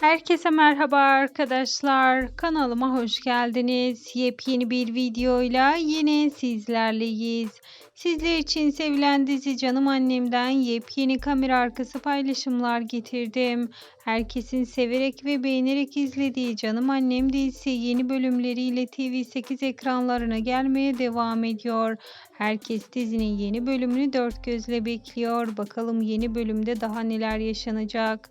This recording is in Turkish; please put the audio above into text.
Herkese merhaba arkadaşlar. Kanalıma hoş geldiniz. Yepyeni bir videoyla yine sizlerleyiz. Sizler için sevilen dizi Canım Annem'den yepyeni kamera arkası paylaşımlar getirdim. Herkesin severek ve beğenerek izlediği Canım Annem dizisi yeni bölümleriyle TV8 ekranlarına gelmeye devam ediyor. Herkes dizinin yeni bölümünü dört gözle bekliyor. Bakalım yeni bölümde daha neler yaşanacak.